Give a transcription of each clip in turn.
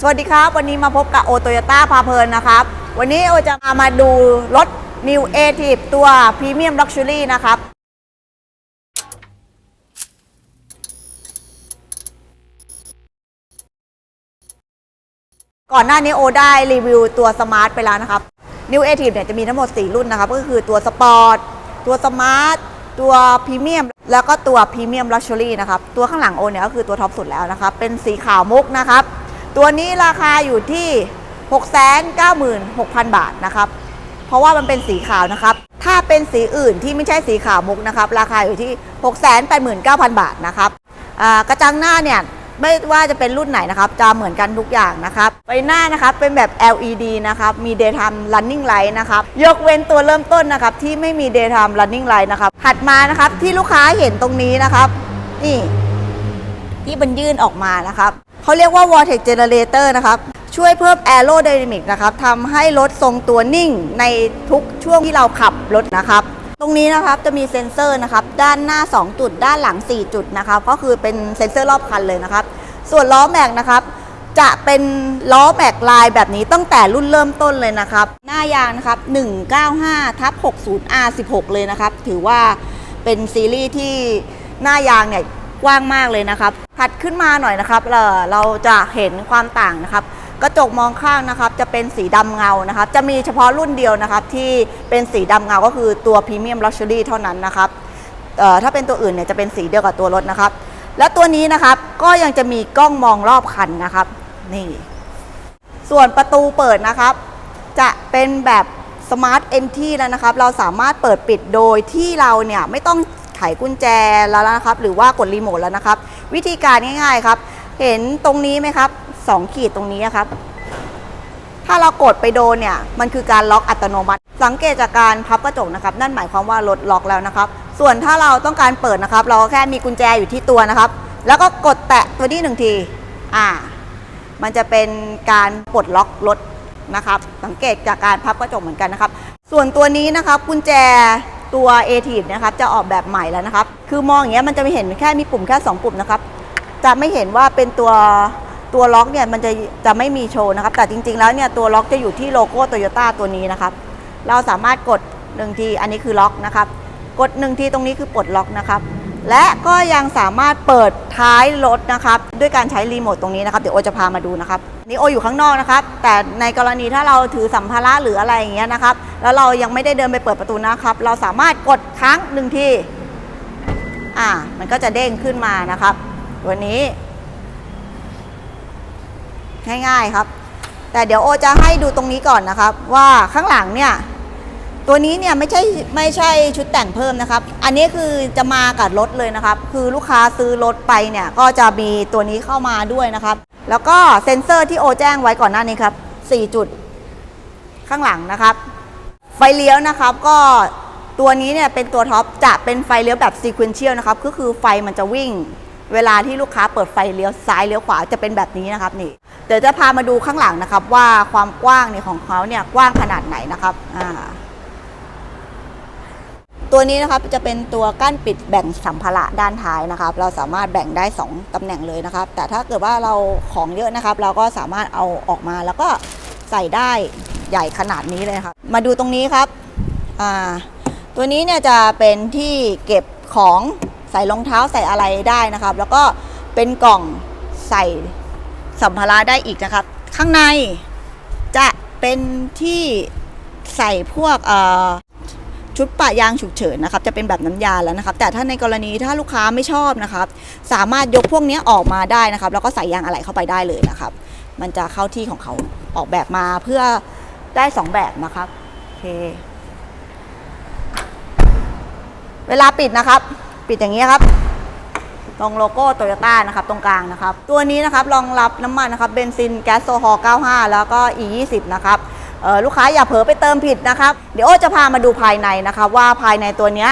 สวัสดีครับ วันนี้มาพบกับโอโตโยต้าพาเพลินนะครับ วันนี้โอจะพามาดูรถ New a t i v ตัว Premium Luxury นะครับ ก่อนหน้านี้โอได้รีวิวตัวสมาร์ทไปแล้วนะครับ New a t i v เนี่ยจะมีทั้งหมด 4 รุ่นนะครับ ก็คือตัวสปอร์ตตัวสมาร์ทตัวพรีเมียมแล้วก็ตัวพรีเมียมลักชัวรี่นะครับ ตัวข้างหลังโอเนี่ยก็คือตัวท็อปสุดแล้วนะครับ เป็นสีขาวมุกนะครับ ตัวนี้ราคาอยู่ที่ 696,000 บาทนะครับ เพราะว่ามันเป็นสีขาวนะครับ ถ้าเป็นสีอื่นที่ไม่ใช่สีขาวมุกนะครับ ราคาอยู่ที่ 689,000 บาทนะครับกระจังหน้าเนี่ยไม่ว่าจะเป็นรุ่นไหนนะครับ จะเหมือนกันทุกอย่างนะครับไฟหน้านะครับเป็นแบบ LED นะครับ มี daytime running light นะครับ ยกเว้นตัวเริ่มต้นนะครับ ที่ไม่มี daytime running light นะครับ ถัดมานะครับที่ลูกค้าเห็นตรงนี้นะครับ นี่ ที่มันยื่นออกมานะครับ เขาเรียกว่า vortex generator นะครับ ช่วยเพิ่ม aerodynamic นะครับทำให้รถทรงตัวนิ่งในทุกช่วงที่เราขับรถนะครับ ตรงนี้นะครับจะมีเซ็นเซอร์นะครับด้านหน้า 2 จุด ด้านหลัง 4 จุดนะครับ ก็คือเป็นเซ็นเซอร์รอบคันเลยนะครับ ส่วนล้อแม็กนะครับจะเป็นล้อแม็กลายแบบนี้ตั้งแต่รุ่นเริ่มต้นเลยนะครับ หน้ายางนะครับ 195ทับ 60 R16 เลยนะครับ ถือว่าเป็นซีรีส์ที่หน้ายางเนี่ย กว้างมากเลยนะครับ ถัดขึ้นมาหน่อยนะครับเราเราจะเห็นความต่างนะครับ กระจกมองข้างนะครับ จะเป็นสีดำเงานะครับ จะมีเฉพาะรุ่นเดียวนะครับ ที่เป็นสีดำเงาก็คือตัว Premium Luxury เท่านั้นนะครับเอ่อถ้าเป็นตัวอื่นเนี่ยจะเป็นสีเดียวกับตัวรถนะครับ และตัวนี้นะครับก็ยังจะมีกล้องมองรอบคันนะครับนี่ส่วนประตูเปิดนะครับ จะเป็นแบบ Smart Entry แล้วนะครับ เราสามารถเปิดปิดโดยที่เราเนี่ยไม่ต้อง ไขกุญแจแล้วนะครับ หรือว่ากดรีโมทแล้วนะครับ วิธีการง่ายๆครับ เห็นตรงนี้ไหมครับสองขีดตรงนี้ครับ ถ้าเรากดไปโดนเนี่ย มันคือการล็อกอัตโนมัติ สังเกตจากการพับกระจกนะครับ นั่นหมายความว่ารถล็อกแล้วนะครับ ส่วนถ้าเราต้องการเปิดนะครับ เราก็แค่มีกุญแจอยู่ที่ตัวนะครับ แล้วก็กดแตะตัวนี้หนึ่งที อ่า มันจะเป็นการปลดล็อกรถนะครับ สังเกตจากการพับกระจกเหมือนกันนะครับ ส่วนตัวนี้นะครับกุญแจ ตัว a t i v นะครับจะออกแบบใหม่แล้วนะครับ คือมองอย่างเงี้ยมันจะไม่เห็นแค่มีปุ่มแค่ 2 ปุ่มนะครับ จะไม่เห็นว่าเป็นตัวตัวล็อกเนี่ยมันจะจะไม่มีโชว์นะครับ แต่จริง ๆ แล้วเนี่ยตัวล็อกจะอยู่ที่โลโก้โตโยต้าตัวนี้นะครับ เราสามารถกดหนึ่งทีอันนี้คือล็อกนะครับ กดหนึ่งทีตรงนี้คือปลดล็อกนะครับ และก็ยังสามารถเปิดท้ายรถนะครับ ด้วยการใช้รีโมทตรงนี้นะครับ เดี๋ยวโอจะพามาดูนะครับ นี่โออยู่ข้างนอกนะครับ แต่ในกรณีถ้าเราถือสัมภาระหรืออะไรอย่างเงี้ยนะครับ แล้วเรายังไม่ได้เดินไปเปิดประตูนะครับ เราสามารถกดครั้งหนึ่งที อ่า มันก็จะเด้งขึ้นมานะครับตัวนี้ ง่ายๆครับ แต่เดี๋ยวโอจะให้ดูตรงนี้ก่อนนะครับ ว่าข้างหลังเนี่ย ตัวนี้เนี่ยไม่ใช่ไม่ใช่ชุดแต่งเพิ่มนะครับ อันนี้คือจะมากับรถเลยนะครับ คือลูกค้าซื้อรถไปเนี่ยก็จะมีตัวนี้เข้ามาด้วยนะครับ แล้วก็เซ็นเซอร์ที่โอแจ้งไว้ก่อนหน้านี้ครับ4จุดข้างหลังนะครับ ไฟเลี้ยวนะครับก็ตัวนี้เนี่ยเป็นตัวท็อปจะเป็นไฟเลี้ยวแบบซีเควนเชียลนะครับก็คือไฟมันจะวิ่ง เวลาที่ลูกค้าเปิดไฟเลี้ยวซ้ายเลี้ยวขวาจะเป็นแบบนี้นะครับนี่เดี๋ยวจะพามาดูข้างหลังนะครับว่าความกว้างเนี่ยของเขาเนี่ยกว้างขนาดไหนนะครับอ่า ตัวนี้นะครับจะเป็นตัวกั้นปิดแบ่งสัมภาระด้านท้ายนะครับ เราสามารถแบ่งได้ 2ตำแหน่งเลยนะครับ แต่ถ้าเกิดว่าเราของเยอะนะครับ เราก็สามารถเอาออกมาแล้วก็ใส่ได้ใหญ่ขนาดนี้เลยครับ มาดูตรงนี้ครับอ่าตัวนี้เนี่ยจะเป็นที่เก็บของใส่รองเท้าใส่อะไรได้นะครับ แล้วก็เป็นกล่องใส่สัมภาระได้อีกนะครับ ข้างในจะเป็นที่ใส่พวกเอ่อ ชุดปะยางฉุกเฉินนะครับจะเป็นแบบน้ำยาแล้วนะครับ แต่ถ้าในกรณีถ้าลูกค้าไม่ชอบนะครับ สามารถยกพวกนี้ออกมาได้นะครับ แล้วก็ใส่ยางอะไหล่เข้าไปได้เลยนะครับ มันจะเข้าที่ของเขาออกแบบมาเพื่อได้สองแบบนะครับโอเคเวลาปิดนะครับ ปิดอย่างนี้ครับตรงโลโก้โตโยต้านะครับตรงกลางนะครับ ตัวนี้นะครับรองรับน้ำมันนะครับเบนซินแก๊สโซฮอล์95 แล้วก็ E20 นะครับ ลูกค้าอย่าเผลอไปเติมผิดนะครับ เดี๋ยวโอจะพามาดูภายในนะครับว่าภายในตัวเนี้ย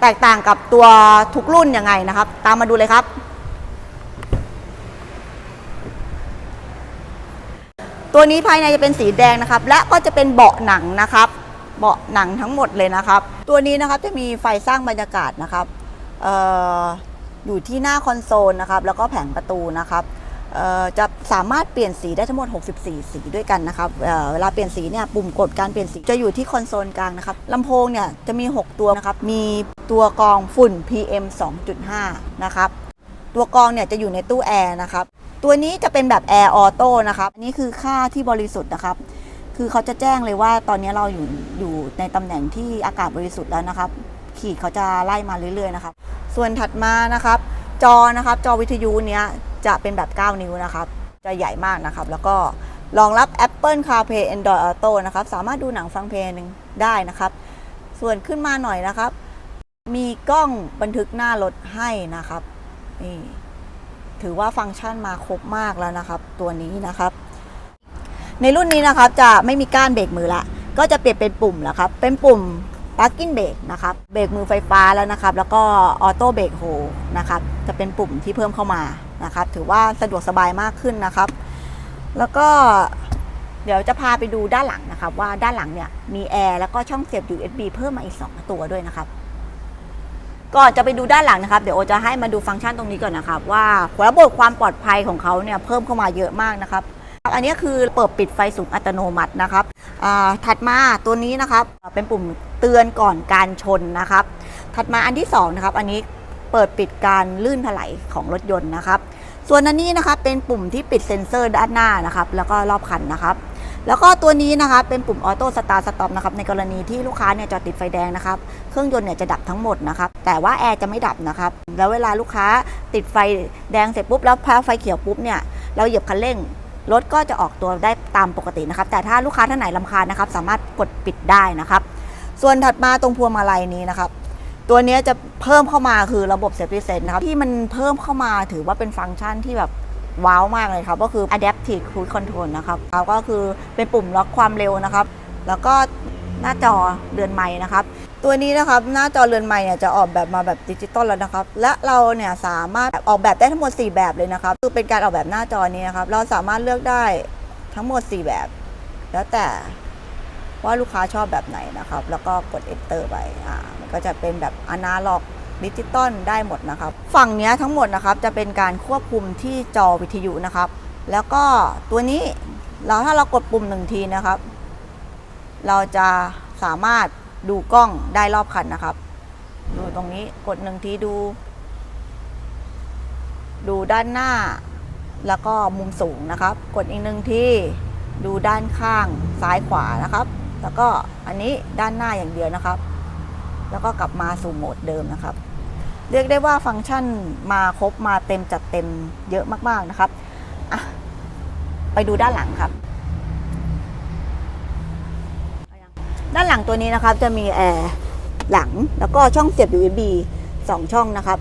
แตกต่างกับตัวทุกรุ่นยังไงนะครับ ตามมาดูเลยครับตัวนี้ภายในจะเป็นสีแดงนะครับ และก็จะเป็นเบาะหนังนะครับ เบาะหนังทั้งหมดเลยนะครับ ตัวนี้นะครับจะมีไฟสร้างบรรยากาศนะครับอออยู่ที่หน้าคอนโซลนะครับ แล้วก็แผงประตูนะครับ จะสามารถเปลี่ยนสีได้ทั้งหมด 64 สีด้วยกันนะครับเเวลาเปลี่ยนสีเนี่ยปุ่มกดการเปลี่ยนสีจะอยู่ที่คอนโซลกลางนะครับลำโพงเนี่ยจะมี 6 ตัวนะครับ มีตัวกรองฝุ่น PM 2.5 นะครับ ตัวกรองเนี่ยจะอยู่ในตู้แอร์นะครับ ตัวนี้จะเป็นแบบแอร์ออโต้นะครับอันนี้คือค่าที่บริสุทธิ์นะครับ คือเขาจะแจ้งเลยว่าตอนนี้เราอยู่อยู่ในตำแหน่งที่อากาศบริสุทธิ์แล้วนะครับ ขีดเขาจะไล่มาเรื่อยๆนะครับ ส่วนถัดมานะครับ จอนะครับจอวิทยุเนี้ย จะเป็นแบบ 9 นิ้วนะครับ จะใหญ่มากนะครับ แล้วก็รองรับ Apple CarPlay Android Auto นะครับ สามารถดูหนังฟังเพลงได้นะครับ ส่วนขึ้นมาหน่อยนะครับ มีกล้องบันทึกหน้ารถให้นะครับนี่ถือว่าฟังก์ชันมาครบมากแล้วนะครับ ตัวนี้นะครับ ในรุ่นนี้นะครับจะไม่มีก้านเบรกมือละ ก็จะเปลี่ยนเป็นปุ่มแล้วครับ เป็นปุ่ม parking brake นะครับเบรกมือไฟฟ้าแล้วนะครับ แล้วก็ออโต้เบรกโฮนะครับ จะเป็นปุ่มที่เพิ่มเข้ามา นะครับ ถือว่าสะดวกสบายมากขึ้นนะครับ แล้วก็เดี๋ยวจะพาไปดูด้านหลังนะครับ ว่าด้านหลังเนี่ยมีแอร์แล้วก็ช่องเสียบ USB เพิ่มมาอีก 2 ตัวด้วยนะครับก่อนจะไปดูด้านหลังนะครับ เดี๋ยวโอจะให้มาดูฟังก์ชันตรงนี้ก่อนนะครับ ว่าระบบความปลอดภัยของเขาเนี่ยเพิ่มเข้ามาเยอะมากนะครับ อันนี้คือเปิดปิดไฟสูงอัตโนมัตินะครับถัดมาตัวนี้นะครับเป็นปุ่มเตือนก่อนการชนนะครับ ถัดมาอันที่สองนะครับอันนี้ เปิดปิดการลื่นถลายของรถยนต์นะครับ ส่วนอันนี้นะครับเป็นปุ่มที่ปิดเซ็นเซอร์ด้านหน้านะครับ แล้วก็รอบคันนะครับ แล้วก็ตัวนี้นะครับเป็นปุ่มออโต้สตาร์สต็อปนะครับในกรณีที่ลูกค้าเนี่ยจอดติดไฟแดงนะครับ เครื่องยนต์เนี่ยจะดับทั้งหมดนะครับ แต่ว่าแอร์จะไม่ดับนะครับ แล้วเวลาลูกค้าติดไฟแดงเสร็จปุ๊บแล้วพอไฟเขียวปุ๊บเนี่ยเราเหยียบคันเร่งรถก็จะออกตัวได้ตามปกตินะครับ แต่ถ้าลูกค้าท่านไหนลำคาญนะครับ สามารถกดปิดได้นะครับ ส่วนถัดมาตรงพวงมาลัยนี้นะครับ ตัวนี้จะเพิ่มเข้ามาคือระบบ Safety Sense นะครับ ที่มันเพิ่มเข้ามาถือว่าเป็นฟังก์ชันที่แบบว้าวมากเลยครับ ก็คือ Adaptive Cruise Control นะครับแล้วก็คือเป็นปุ่มล็อกความเร็วนะครับ แล้วก็หน้าจอเรือนไม้นะครับ ตัวนี้นะครับหน้าจอเรือนไม้เนี่ยจะออกแบบมาแบบดิจิตอลแล้วนะครับ และเราเนี่ยสามารถออกแบบได้ทั้งหมด 4 แบบเลยนะครับ คือเป็นการออกแบบหน้าจอนี้นะครับ เราสามารถเลือกได้ทั้งหมด 4 แบบ แล้วแต่ว่าลูกค้าชอบแบบไหนนะครับ แล้วก็กด enter ไปอ่า ก็จะเป็นแบบอนาล็อกดิจิตอลได้หมดนะครับ ฝั่งนี้ทั้งหมดนะครับจะเป็นการควบคุมที่จอวิทยุนะครับ แล้วก็ตัวนี้เราถ้าเรากดปุ่มหนึ่งทีนะครับ เราจะสามารถดูกล้องได้รอบคันนะครับ ดูตรงนี้กดหนึ่งทีดู ดูด้านหน้า แล้วก็มุมสูงนะครับ กดอีกหนึ่งทีดูด้านข้างซ้ายขวานะครับ แล้วก็อันนี้ด้านหน้าอย่างเดียวนะครับ แล้วก็กลับมาสู่โหมดเดิมนะครับ เรียกได้ว่าฟังก์ชันมาครบมาเต็มจัดเต็มเยอะมาก ๆนะครับไปดูด้านหลังครับ ด้านหลังตัวนี้นะครับจะมีแอร์หลังแล้วก็ช่องเสียบ USB 2 ช่องนะครับ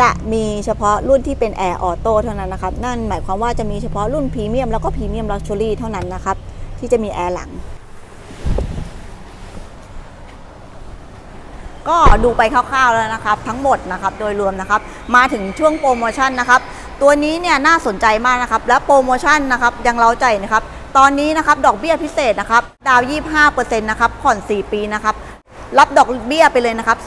จะมีเฉพาะรุ่นที่เป็นแอร์ออโต้เท่านั้นนะครับ นั่นหมายความว่าจะมีเฉพาะรุ่นพรีเมียมแล้วก็พรีเมียมลักชัวรี่เท่านั้นนะครับ ที่จะมีแอร์หลัง ก็ดูไปคร่าวๆแล้วนะครับ ทั้งหมดนะครับโดยรวมนะครับ มาถึงช่วงโปรโมชั่นนะครับ ตัวนี้เนี่ยน่าสนใจมากนะครับ และโปรโมชั่นนะครับยังเล้าใจนะครับ ตอนนี้นะครับดอกเบี้ยพิเศษนะครับดาว 25%นะครับผ่อน 4 ปีนะครับรับดอกเบี้ยไปเลยนะครับ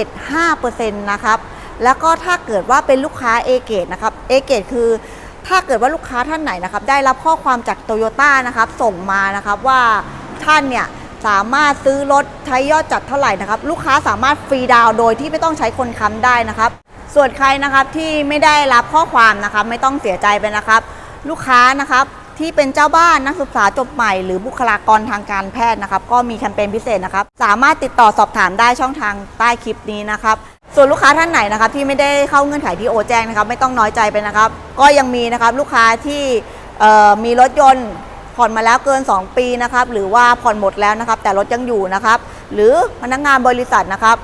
0.75%นะครับแล้วก็ถ้าเกิดว่าเป็นลูกค้าเอเกตนะครับเอเกตคือถ้าเกิดว่าลูกค้าท่านไหนนะครับ ได้รับข้อความจากโตโยต้านะครับ ส่งมานะครับว่าท่านเนี่ย สามารถซื้อรถใช้ยอดจัดเท่าไหร่นะครับ ลูกค้าสามารถฟรีดาวโดยที่ไม่ต้องใช้คนค้ำได้นะครับ ส่วนใครนะครับที่ไม่ได้รับข้อความนะครับไม่ต้องเสียใจไปนะครับ ลูกค้านะครับที่เป็นเจ้าบ้านนักศึกษาจบใหม่หรือบุคลากรทางการแพทย์นะครับ ก็มีแคมเปญพิเศษนะครับ สามารถติดต่อสอบถามได้ช่องทางใต้คลิปนี้นะครับ ส่วนลูกค้าท่านไหนนะครับ ที่ไม่ได้เข้าเงื่อนไขที่โอแจ้งนะครับ ไม่ต้องน้อยใจไปนะครับ ก็ยังมีนะครับลูกค้าที่มีรถยนต์ ผ่อนมาแล้วเกิน 2 ปีนะครับหรือว่าผ่อนหมดแล้วนะครับ แต่รถยังอยู่นะครับ หรือพนักงานบริษัทนะครับ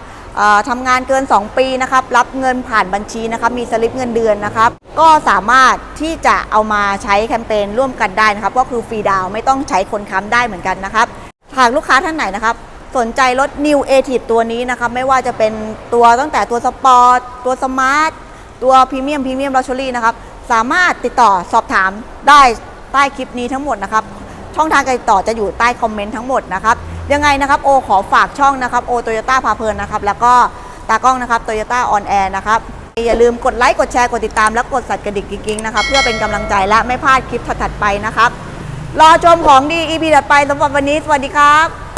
ทำงานเกิน 2 ปีนะครับ รับเงินผ่านบัญชีนะครับ มีสลิปเงินเดือนนะครับ ก็สามารถที่จะเอามาใช้แคมเปญร่วมกันได้นะครับ ก็คือฟรีดาวไม่ต้องใช้คนค้ำได้เหมือนกันนะครับหากลูกค้าท่านไหนนะครับ สนใจรถ New a t i v e ตัวนี้นะครับ ไม่ว่าจะเป็นตัวตั้งแต่ตัวสปอร์ตตัวสมาร์ทตัวพรีเมียมพรีเมียมลักชัวรี่นะครับ สามารถติดต่อสอบถามได้ ใต้คลิปนี้ทั้งหมดนะครับ ช่องทางการติดต่อจะอยู่ใต้คอมเมนต์ทั้งหมดนะครับ ยังไงนะครับโอขอฝากช่องนะครับโอโตโยต้าพาเพลินนะครับ แล้วก็ตากล้องนะครับโตโยต้าออนแอร์นะครับ อย่าลืมกดไลค์ กดแชร์ กดติดตาม และกดสั่นกระดิ่งกิ๊งๆนะครับ เพื่อเป็นกำลังใจและไม่พลาดคลิปถัดๆไปนะครับ รอชมของดี EP ถัดไปสำหรับวันนี้ สวัสดีครับ